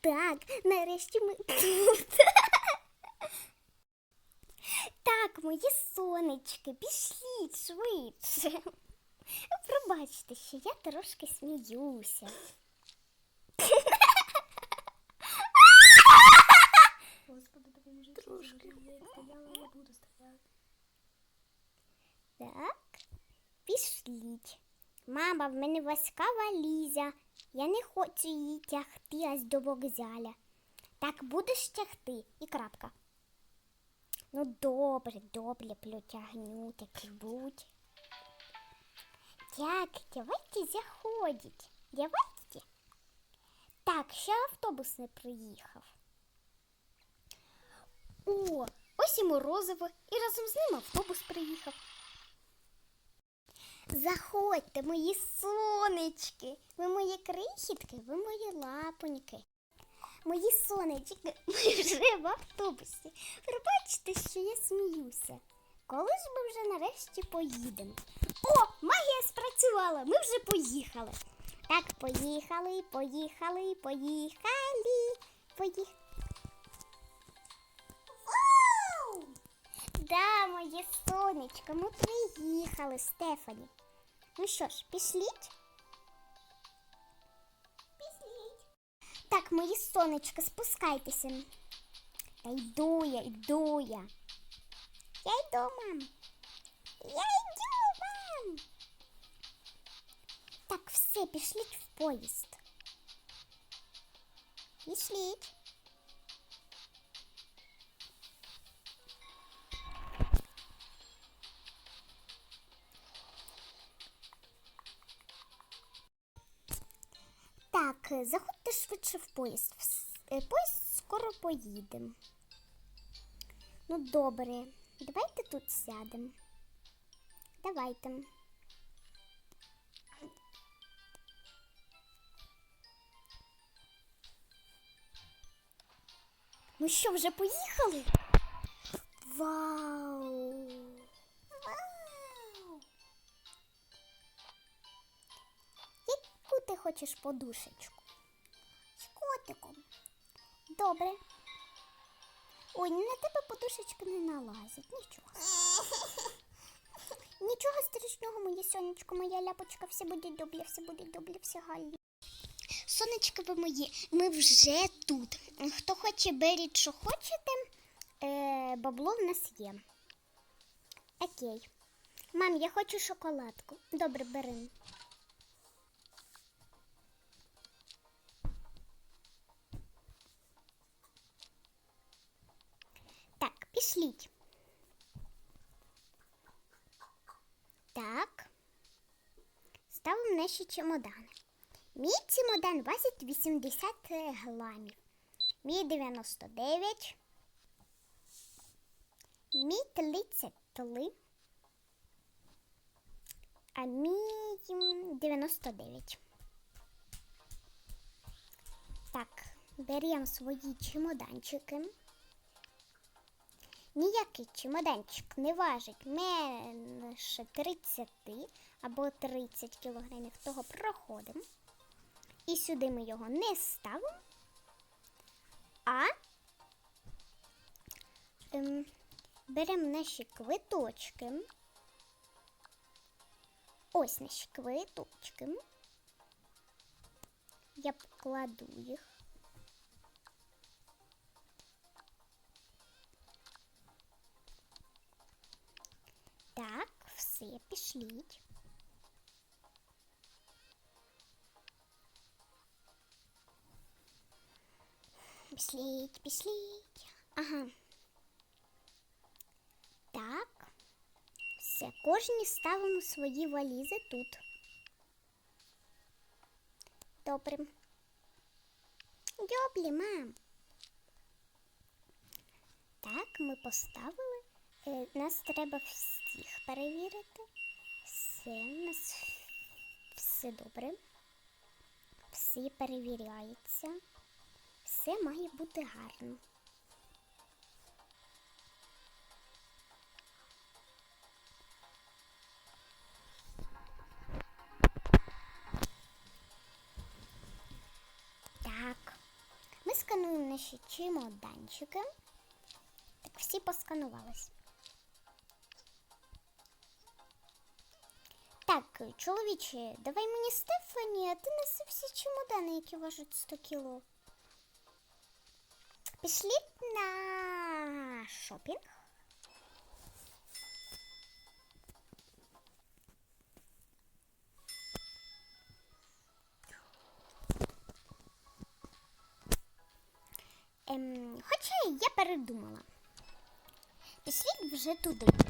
Так, нарешті ми тут. Так, мої сонечки, пішліть швидше. Пробачте, що я трошки сміюся. Господи, допоможи. Трошки. Я не буду стояти. Так, пішліть. Мама, в мене важка валіза. Я не хочу її тягти аж до вокзаля. Так будеш тягти і крапка. Ну добре, добре, плютягню, так і будь. Так, давайте заходіть. Давайте. Так, ще автобус не приїхав. О, ось і морозиво, і разом з ним автобус приїхав. Заходьте, мої сонечки, ви мої крихітки, ви мої лапоньки. Мої сонечки, ми вже в автобусі. Пробачте, що я сміюся. Коли ж ми вже нарешті поїдемо? О, магія спрацювала! Ми вже поїхали. Так, поїхали, поїхали, поїхали, поїхали. Вау! Да, моє сонечко, ми приїхали, Стефані. Ну що ж, пішліть? Пішліть. Так, мої сонечка, спускайтеся. Та йду я, йду я. Я йду, мам. Я йду, мам. Так, все, пішліть в поїзд. Пішліть. Так, е, заходьте швидше в поїзд. Е, Поїзд скоро поїде. Ну, добре, давайте тут сядемо. Давайте. Ну що, вже поїхали? Вау! Вау! Ти хочеш подушечку? З котиком. Добре. Ой, на тебе подушечка не налазить. Нічого. Нічого страшного, моє сонечко, моя ляпочка, все буде добре, все буде добре, все галі. Сонечко ви мої, ми вже тут. Хто хоче, беріть, що хочете. Е, бабло в нас є. Окей. Мам, я хочу шоколадку. Добре, бери. Пішліть. Так. Ставимо наші чемодани. Мій чемодан важить 80 грамів. Мій 99. Мій 33. А мій м, 99. Так, беремо свої чемоданчики. Ніякий чемоданчик не важить менше 30 або 30 кілограмів. Того проходимо. І сюди ми його не ставимо, а ем, беремо наші квиточки. Ось наші квиточки. Я покладу їх. Все, пішліть. Пішліть, пішліть. Ага. Так. Все, кожні ставимо свої валізи тут. Добре. Добре, мам. Так, ми поставили. Е, нас треба всіх перевірити. Все, у нас все добре. Всі перевіряються. Все має бути гарно. Так, ми скануємо наші чемоданчики. Так всі посканувались. Так, чоловіче, давай мені Стефані, а ти неси всі чемодани, які важать 100 кіло. Пішли на шопінг. Ем, хоча я передумала. Пішліть вже туди.